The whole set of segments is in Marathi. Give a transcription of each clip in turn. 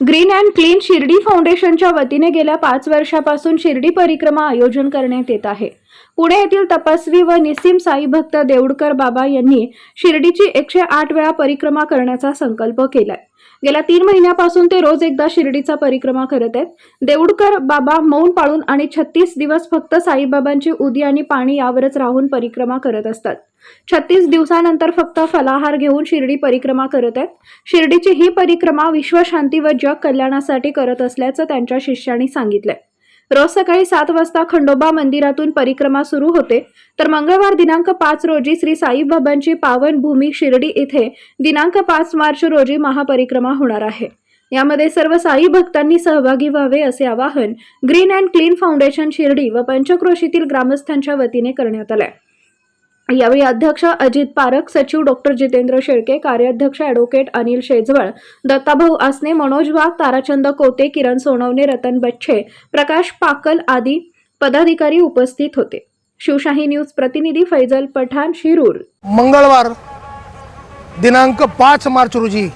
ग्रीन अँड क्लीन शिर्डी फाउंडेशनच्या वतीने गेल्या पाच वर्षापासून शिर्डी परिक्रमा आयोजन करण्यात येत आहे. पुणे येथील तपस्वी व निसीम साई भक्त देऊडकर बाबा यांनी शिर्डीची एकशे आठ वेळा परिक्रमा करण्याचा संकल्प केलाय. गेल्या तीन महिन्यापासून ते रोज एकदा शिर्डीचा परिक्रमा करत आहेत. देऊडकर बाबा मौन पाळून आणि छत्तीस दिवस फक्त साईबाबांची उदी आणि पाणी यावरच राहून परिक्रमा करत असतात. छत्तीस दिवसानंतर फक्त फलाहार घेऊन शिर्डी परिक्रमा करत आहेत. शिर्डीची ही परिक्रमा विश्वशांती व जग कल्याणासाठी करत असल्याचं त्यांच्या शिष्यांनी सांगितलंय. रोज सकाळी सात वाजता खंडोबा मंदिरातून परिक्रमा सुरू होते. तर मंगळवार दिनांक पाच रोजी श्री साईबाबांची पावन भूमी शिर्डी इथे दिनांक पाच मार्च रोजी महापरिक्रमा होणार आहे. यामध्ये सर्व साई भक्तांनी सहभागी व्हावे असे आवाहन green and clean foundation Shirdi व पंचक्रोशीतील ग्रामस्थांच्या वतीने करण्यात आलंय. यावेळी अध्यक्ष अजित पारख सचिव डॉक्टर जितेंद्र शेळके कार्याध्यक्ष ॲडव्होकेट अनिल शेजवळ दत्ताभाऊ आसने मनोज वाघ ताराचंद कोते किरण सोनवणे रतन बच्छे प्रकाश पाकल आदी पदाधिकारी उपस्थित होते. शिवशाही न्यूज प्रतिनिधी फैजल पठाण शिरूर. मंगळवार दिनांक पाच मार्च रोजी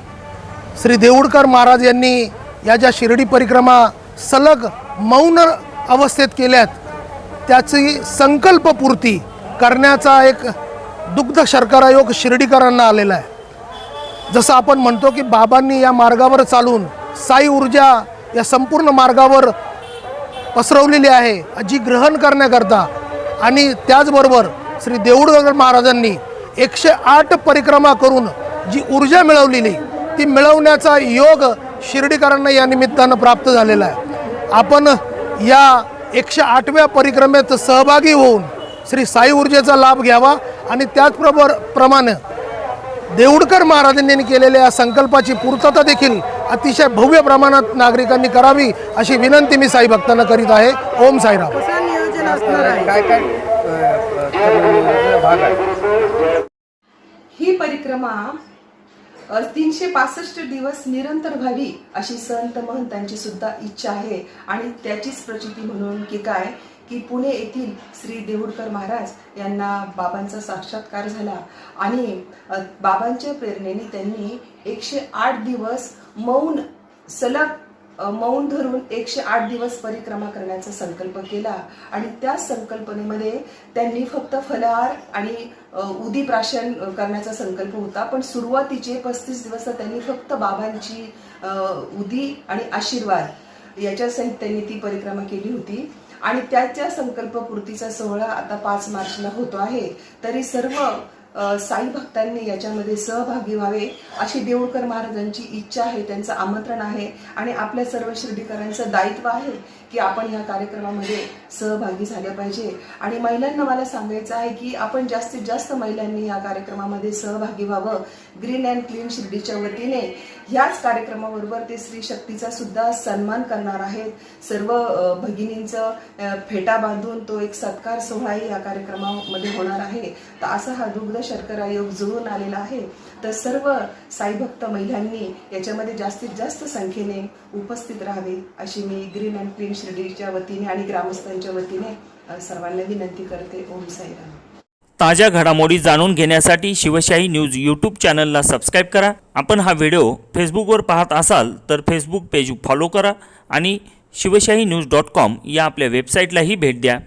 श्री देऊडकर महाराज यांनी या ज्या शिर्डी परिक्रमा सलग मौन अवस्थेत केल्यात त्याची संकल्पपूर्ती करण्याचा एक दुग्ध शर्करा योग शिर्डीकरांना आलेला आहे. जसं आपण म्हणतो की बाबांनी या मार्गावर चालून साई ऊर्जा या संपूर्ण मार्गावर पसरवलेली आहे जी ग्रहण करण्याकरता. आणि त्याचबरोबर श्री देऊळगर महाराजांनी एकशे आठ परिक्रमा करून जी ऊर्जा मिळवलेली ती मिळवण्याचा योग शिर्डीकरांना या निमित्तानं प्राप्त झालेला आहे. आपण या एकशे आठव्या परिक्रमेत सहभागी होऊन श्री साई ऊर्जेचा लाभ घ्यावा आणि त्याचबरोबर प्रमाणे देऊडकर महाराजांनी केलेल्या या संकल्पाची पूर्तता देखील अतिशय भव्य प्रमाणात नागरिकांनी करावी अशी विनंती मी साई भक्तांना करीत आहे. ओम साईराम. ही परिक्रमा तीनशे पासष्ट दिवस निरंतर व्हावी अशी संत महंतांची सुद्धा इच्छा आहे आणि त्याचीच प्रचिती म्हणून की काय की पुणे येथील श्री देऊडकर महाराज यांना बाबांचा साक्षात्कार झाला. आणि बाबांच्या प्रेरणेने त्यांनी एकशे आठ दिवस मौन सलग मौन धरून एकशे आठ दिवस परिक्रमा करण्याचा संकल्प केला. आणि त्या संकल्पनेमध्ये त्यांनी फक्त फलहार आणि उदी प्राशन करण्याचा संकल्प होता. पण सुरुवातीचे पस्तीस दिवस त्यांनी फक्त बाबांची उदी आणि आशीर्वाद याच्यासहित त्यांनी ती परिक्रमा केली होती. आणि त्याच्या संकल्पपूर्तीचा सोहळा आता पाच मार्चला होतो आहे. तरी सर्व साई भक्तांनी याच्यामध्ये सहभागी व्हावे अशी देऊळकर महाराजांची इच्छा आहे त्यांचं आमंत्रण आहे आणि आपल्या सर्व शिर्डीकरांचं दायित्व आहे की आपण या कार्यक्रमामध्ये सहभागी झाले पाहिजे. आणि महिलांना मला सांगायचं आहे की आपण जास्तीत जास्त महिलांनी या कार्यक्रमामध्ये सहभागी व्हावं. ग्रीन अँड क्लीन शिर्डीच्या वतीने ह्याच कार्यक्रमाबरोबर ते स्त्री शक्तीचा सुद्धा सन्मान करणार आहेत. सर्व भगिनींचं फेटा बांधून तो एक सत्कार सोहळाही या कार्यक्रमामध्ये होणार आहे. तर असा हा दुग्ध शर्करा योग जुळून आलेला आहे तर सर्व साईभक्त महिलांनी याच्यामध्ये जास्तीत जास्त संख्येने उपस्थित राहावे अशी मी ग्रीन अँड क्लीन शिर्डीच्या वतीने आणि ग्रामस्थांच्या वतीने सर्वांना विनंती करते. ओम साईराम. ताज्या घडामोडी जाणून घेण्यासाठी शिवशाही न्यूज यूट्यूब चॅनलला सबस्क्राईब करा. आपण हा व्हिडिओ फेसबुकवर पाहत असाल तर फेसबुक पेज फॉलो करा आणि शिवशाही न्यूज डॉट कॉम या आपल्या वेबसाईटलाही भेट द्या.